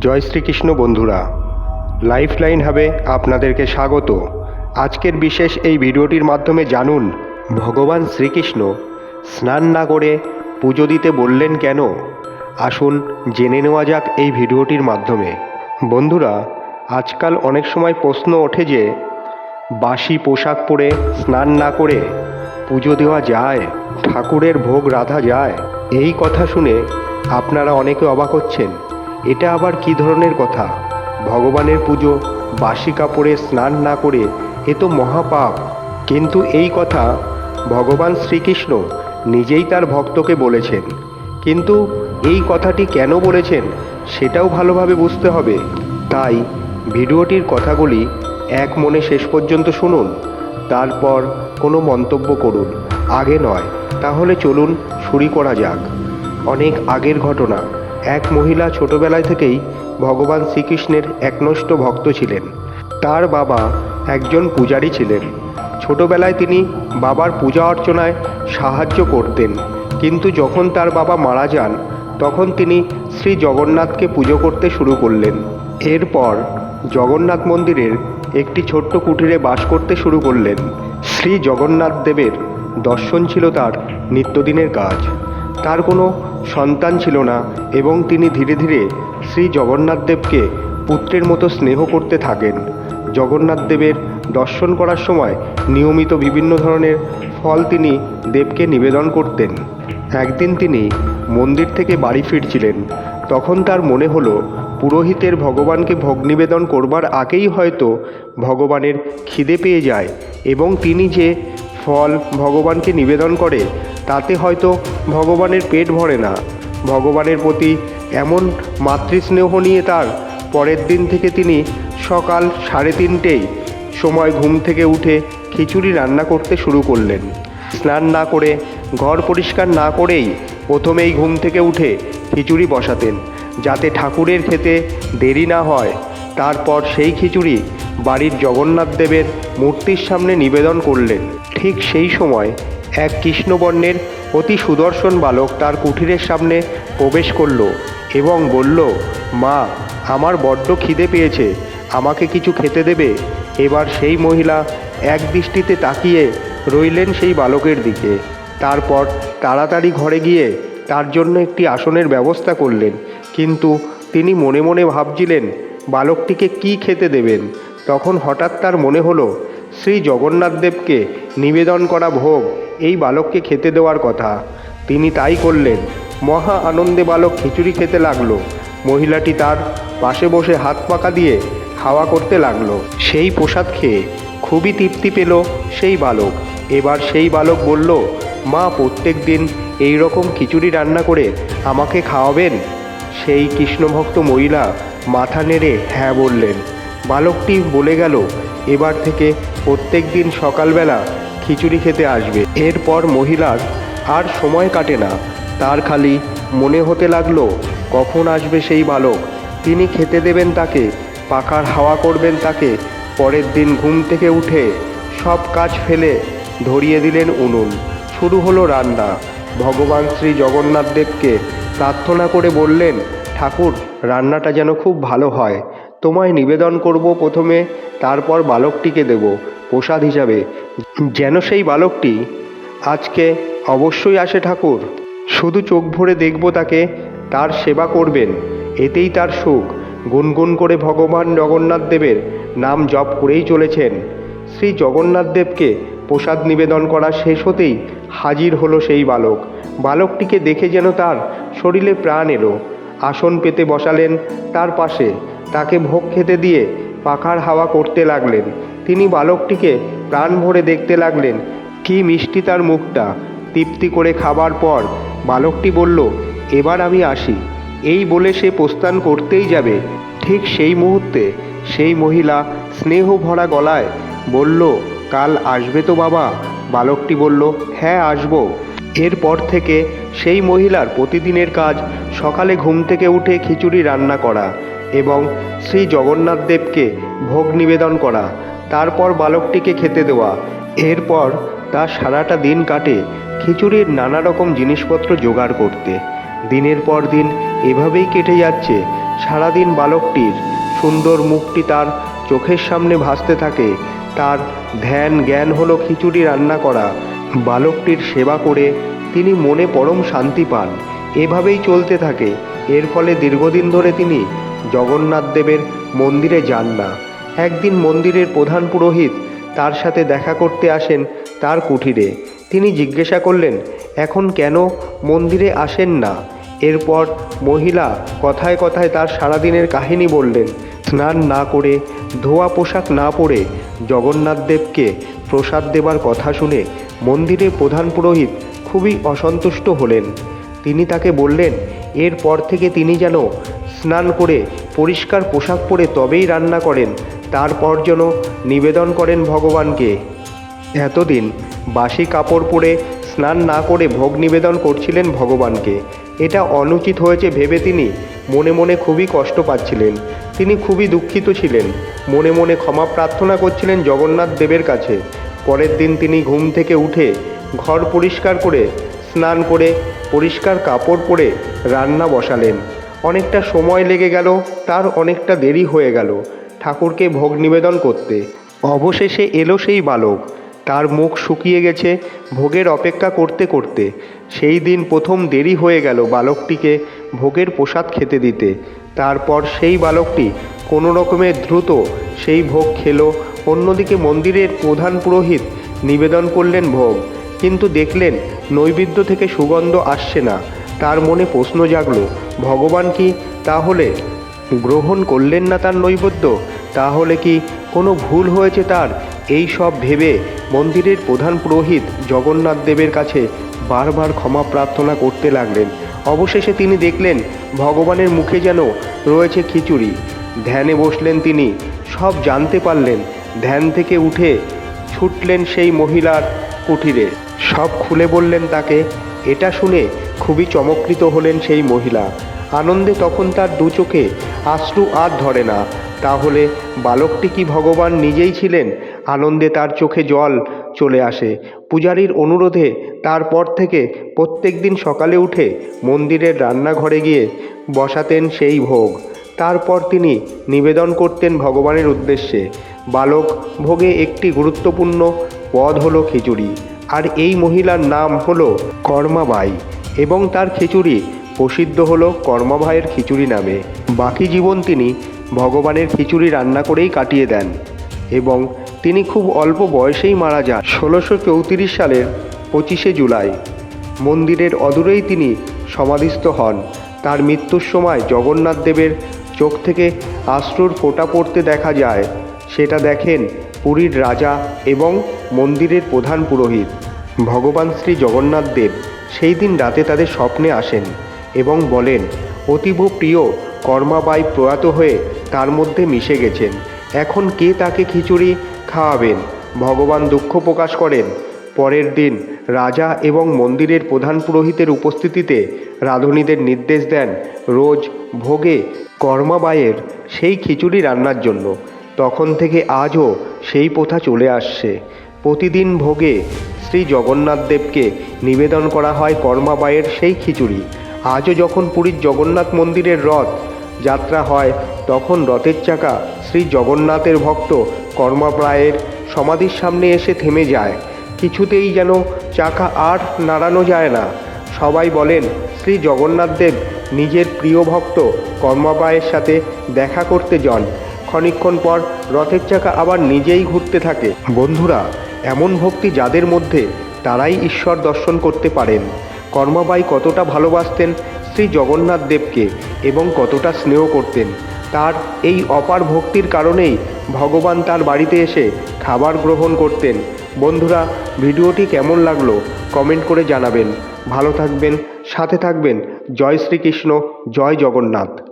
জয় শ্রীকৃষ্ণ বন্ধুরা life line হাবে আপনাদেরকে স্বাগত। আজকের বিশেষ এই ভিডিওটির মাধ্যমে জানুন, ভগবান শ্রীকৃষ্ণ স্নান না করে পুজো দিতে বললেন কেন? আসুন জেনে নেওয়া যাক এই ভিডিওটির মাধ্যমে। বন্ধুরা, আজকাল অনেক সময় প্রশ্ন ওঠে যে বাসি পোশাক পরে স্নান না করে পুজো দেওয়া যায়? ঠাকুরের ভোগ রাধা যায়? এই কথা শুনে আপনারা অনেকে অবাক হচ্ছেন। এটা আবার কী ধরনের কথা? ভগবানের পুজো, বাসি কাপড়ে স্নান না করে, এ তো মহাপাপ। কিন্তু এই কথা ভগবান শ্রীকৃষ্ণ নিজেই তার ভক্তকে বলেছেন। কিন্তু এই কথাটি কেন বলেছেন, সেটাও ভালোভাবে বুঝতে হবে। তাই ভিডিওটির কথাগুলি এক মনে শেষ পর্যন্ত শুনুন, তারপর কোনো মন্তব্য করুন। আগে নয়, তাহলে চলুন, শুরু করা যাক। অনেক আগের ঘটনা। এক মহিলা ছোটবেলায় থেকেই ভগবান শ্রীকৃষ্ণের একনষ্ট ভক্ত ছিলেন। তার বাবা একজন পূজারী ছিলেন। ছোটবেলায় তিনি বাবার পূজা অর্চনায় সাহায্য করতেন। কিন্তু যখন তার বাবা মারা যান, তখন তিনি শ্রী জগন্নাথকে পুজো করতে শুরু করলেন। এরপর জগন্নাথ মন্দিরের একটি ছোট্ট কুটিরে বাস করতে শুরু করলেন। শ্রী জগন্নাথ দেবের দর্শন ছিল তার নিত্যদিনের কাজ। তার কোনো সন্তান ছিল না এবং তিনি ধীরে ধীরে শ্রী জগন্নাথদেবকে পুত্রের মতো স্নেহ করতে থাকেন। জগন্নাথদেবের দর্শন করার সময় নিয়মিত বিভিন্ন ধরনের ফল তিনি দেবকে নিবেদন করতেন। একদিন তিনি মন্দির থেকে বাড়ি ফিরছিলেন। তখন তার মনে হলো, পুরোহিতের ভগবানকে ভোগ নিবেদন করবার আগেই হয়তো ভগবানের খিদে পেয়ে যায় এবং তিনি যে ফল ভগবানকে নিবেদন করে তাতে হয়তো ভগবানের পেট ভরে না। ভগবানের প্রতি এমন মাতৃস্নেহ নিয়ে তার পরের দিন থেকে তিনি সকাল সাড়ে তিনটেই সময় ঘুম থেকে উঠে খিচুড়ি রান্না করতে শুরু করলেন। স্নান না করে, ঘর পরিষ্কার না করেই প্রথমেই ঘুম থেকে উঠে খিচুড়ি বসাতেন, যাতে ঠাকুরের খেতে দেরি না হয়। তারপর সেই খিচুড়ি বাড়ির জগন্নাথ দেবের মূর্তির সামনে নিবেদন করলেন। ঠিক সেই সময় এক কৃষ্ণবর্ণের অতি সুদর্শন বালক তার কুঠিরের সামনে প্রবেশ করল এবং বলল, মা, আমার বড্ড খিদে পেয়েছে, আমাকে কিছু খেতে দেবে? এবার সেই মহিলা এক দৃষ্টিতে তাকিয়ে রইলেন সেই বালকের দিকে। তারপর তাড়াতাড়ি ঘরে গিয়ে তার জন্য একটি আসনের ব্যবস্থা করলেন। কিন্তু তিনি মনে মনে ভাবছিলেন, বালকটিকে কি খেতে দেবেন? তখন হঠাৎ তার মনে হলো, শ্রী জগন্নাথ দেবকে নিবেদন করা ভোগ। এই বালককে খেতে দেওয়ার কথা। তিনি তাই করলেন। মহা আনন্দে বালক খিচুড়ি খেতে লাগল। মহিলাটি তার পাশে বসে হাত পাকা দিয়ে খাওয়া করতে লাগল। সেই প্রসাদ খেয়ে খুবই তৃপ্তি পেল সেই বালক। এবার সেই বালক বলল, মা, প্রত্যেক দিন এই রকম খিচুড়ি রান্না করে আমাকে খাওয়াবেন? সেই কৃষ্ণভক্ত মহিলা মাথা নেড়ে হ্যাঁ বললেন। বালকটি বলে গেল, এবার থেকে প্রত্যেক দিন সকালবেলা খিচুড়ি খেতে আসবে। এরপর মহিলার আর সময় কাটে না। তার খালি মনে হতে লাগল, কখন আসবে সেই বালক? তিনি খেতে দেবেন তাকে, পাখার হাওয়া করবেন তাকে, পরের দিন ঘুম থেকে উঠে সব কাজ ফেলে ধরিয়ে দিলেন উনুন। শুরু হলো রান্না। ভগবান শ্রী জগন্নাথ দেবকে প্রার্থনা করে বললেন, ঠাকুর, রান্নাটা যেন খুব ভালো হয়। তোমায় নিবেদন করব প্রথমে, তারপর বালকটিকে দেব, প্রসাদ হিসাবে। যেন সেই বালকটি আজকে অবশ্যই আসে ঠাকুর। শুধু চোখ ভরে দেখব তাকে, তার সেবা করবেন। এতেই তার সুখ। গুনগুন করে ভগবান জগন্নাথ দেবের নাম জপ করেই চলেছেন। শ্রী জগন্নাথ দেবকে প্রসাদ নিবেদন করা শেষ হতেই হাজির হলো সেই বালক। বালকটিকে দেখে যেন তার শরীরে প্রাণ এলো। আসন পেতে বসালেন, তার পাশে তাকে ভোগ খেতে দিয়ে পাখার হাওয়া করতে লাগলেন। তিনি বালকটিকে প্রাণ ভরে দেখতে লাগলেন, কি মিষ্টি তার মুখটা। তৃপ্তি করে খাবার পর বালকটি বলল, এবার আমি আসি। এই বলে সে প্রস্থান করতেই যাবে। ঠিক সেই মুহূর্তে সেই মহিলা স্নেহ ভরা গলায় বলল, কাল আসবে তো বাবা? বালকটি বলল হ্যাঁ আসব। এরপর থেকে সেই মহিলার প্রতিদিনের কাজ সকালে ঘুম থেকে উঠে খিচুড়ি রান্না করা এবং শ্রী জগন্নাথ দেবকে ভোগ নিবেদন করা। তারপর বালকটিকে খেতে দেওয়া। এরপর তার সারাটা দিন কাটে, খিচুড়ির নানা রকম জিনিসপত্র জোগাড় করতে। দিনের পর দিন এভাবেই কেটে যাচ্ছে, সারাদিন বালকটির। সুন্দর মুখটি তার চোখের সামনে ভাসতে থাকে, তার ধ্যান জ্ঞান হলো খিচুড়ি রান্না করা। বালকটির সেবা করে তিনি মনে পরম শান্তি পান, এভাবেই চলতে থাকে। এর ফলে দীর্ঘদিন ধরে তিনি জগন্নাথ দেবের মন্দিরে যান না। একদিন মন্দিরের প্রধান পুরোহিত তার সাথে দেখা করতে আসেন তার কুঠিরে। তিনি জিজ্ঞাসা করলেন, এখন কেন মন্দিরে আসেন না? এরপর মহিলা কথায় কথায় তার সারাদিনের কাহিনী বললেন, স্নান না করে, ধোয়া পোশাক না পরে জগন্নাথদেবকে প্রসাদ দেবার কথা শুনে মন্দিরের প্রধান পুরোহিত খুবই অসন্তুষ্ট হলেন। তিনি তাকে বললেন, এরপর থেকে তিনি যেন স্নান করে পরিষ্কার পোশাক পরে তবেই রান্না করেন তারপর যেন নিবেদন করেন ভগবানকে। এতদিন বাসি কাপড় পরে স্নান না করে ভোগ নিবেদন করছিলেন ভগবানকে। এটা অনুচিত হয়েছে ভেবে তিনি মনে মনে খুবই কষ্ট পাচ্ছিলেন। তিনি খুবই দুঃখিত ছিলেন। মনে মনে ক্ষমা প্রার্থনা করছিলেন জগন্নাথ দেবের কাছে। পরের দিন তিনি ঘুম থেকে উঠে ঘর পরিষ্কার করে, স্নান করে পরিষ্কার কাপড় পরে রান্না বসালেন। অনেকটা সময় লেগে গেল, তার অনেকটা দেরি হয়ে গেল। ঠাকুরকে ভোগ নিবেদন করতে। অবশেষে এলো সেই বালক। তার মুখ শুকিয়ে গেছে ভোগের অপেক্ষা করতে করতে। সেই দিন প্রথম দেরি হয়ে গেল বালকটিকে ভোগের প্রসাদ খেতে দিতে। তারপর সেই বালকটি কোনো রকমে দ্রুত সেই ভোগ খেলো, অন্যদিকে মন্দিরের প্রধান পুরোহিত নিবেদন করলেন ভোগ। কিন্তু দেখলেন নৈবেদ্য থেকে সুগন্ধ আসছে না। তার মনে প্রশ্ন জাগলো, ভগবান কি তাহলে গ্রহণ করলেন না তার নৈবেদ্য? তাহলে কি কোনো ভুল হয়েছে তার? এই সব ভেবে মন্দিরের প্রধান পুরোহিত জগন্নাথ দেবের কাছে বারবার ক্ষমা প্রার্থনা করতে লাগলেন। অবশেষে তিনি দেখলেন ভগবানের মুখে যেন রয়েছে খিচুড়ি। ধ্যানে বসলেন তিনি, সব জানতে পারলেন। ধ্যান থেকে উঠে ছুটলেন সেই মহিলার কুঠিরে সব খুলে বললেন তাকে, এটা শুনে খুবই চমকৃত হলেন সেই মহিলা। আনন্দে তখন তার দু চোখে আশ্রু আর ধরে না। তাহলে বালকটি কি ভগবান নিজেই ছিলেন? আনন্দে তার চোখে জল চলে আসে। পূজারীর অনুরোধে তারপর থেকে প্রত্যেক দিন সকালে উঠে মন্দিরের রান্নাঘরে গিয়ে বসাতেন সেই ভোগ। তারপর তিনি নিবেদন করতেন ভগবানের উদ্দেশ্যে। বালক ভোগে একটি গুরুত্বপূর্ণ পদ হলো খিচুড়ি। আর এই মহিলার নাম হলো কর্মাবাই এবং তার খিচুড়ি প্রসিদ্ধ হলো কর্মাভাইয়ের খিচুড়ি নামে। বাকি জীবন তিনি ভগবানের খিচুড়ি রান্না করেই কাটিয়ে দেন এবং তিনি খুব অল্প বয়সেই মারা যান ষোলোশো চৌত্রিশ সালের পঁচিশে জুলাই। মন্দিরের অদূরেই তিনি সমাধিস্থ হন। তার মৃত্যুর সময় জগন্নাথ দেবের চোখ থেকে আশ্রুর ফোঁটা পড়তে দেখা যায়। সেটা দেখেন পুরীর রাজা এবং মন্দিরের প্রধান পুরোহিত। ভগবান শ্রী জগন্নাথ দেব সেই দিন রাতে তাদের স্বপ্নে আসেন এবং বলেন, অতীব প্রিয় কর্মাবাই প্রয়াত হয়ে তার মধ্যে মিশে গেছেন। এখন কে তাকে খিচুড়ি খাওয়াবেন? ভগবান দুঃখ প্রকাশ করেন। পরের দিন রাজা এবং মন্দিরের প্রধান পুরোহিতের উপস্থিতিতে রাঁধুনিদের নির্দেশ দেন রোজ ভোগে কর্মাবাইয়ের সেই খিচুড়ি রান্নার জন্য। তখন থেকে আজও সেই প্রথা চলে আসছে। প্রতিদিন ভোগে শ্রী জগন্নাথদেবকে নিবেদন করা হয় কর্মাবাইয়ের সেই খিচুড়ি। আজও যখন পুরীর জগন্নাথ মন্দিরের রথ যাত্রা হয় তখন রথের চাকা শ্রী জগন্নাথের ভক্ত কর্মাপ্রায়ের সমাধির সামনে এসে থেমে যায়। কিছুতেই যেন চাকা আর নাড়ানো যায় না। সবাই বলেন, শ্রী জগন্নাথদেব নিজের প্রিয় ভক্ত কর্মাবায়ের সাথে দেখা করতে যান। ক্ষণিক্ষণ পর রথের চাকা আবার নিজেই ঘুরতে থাকে। বন্ধুরা, এমন ভক্তি যাদের মধ্যে তারাই ঈশ্বর দর্শন করতে পারেন। কর্মাবাই কতটা ভালোবাসতেন শ্রী জগন্নাথ দেবকে এবং কতটা স্নেহ করতেন। তার এই অপার ভক্তির কারণেই ভগবান তার বাড়িতে এসে খাবার গ্রহণ করতেন। বন্ধুরা, ভিডিওটি কেমন লাগল কমেন্ট করে জানাবেন। ভালো থাকবেন, সাথে থাকবেন। জয় শ্রীকৃষ্ণ, জয় জগন্নাথ।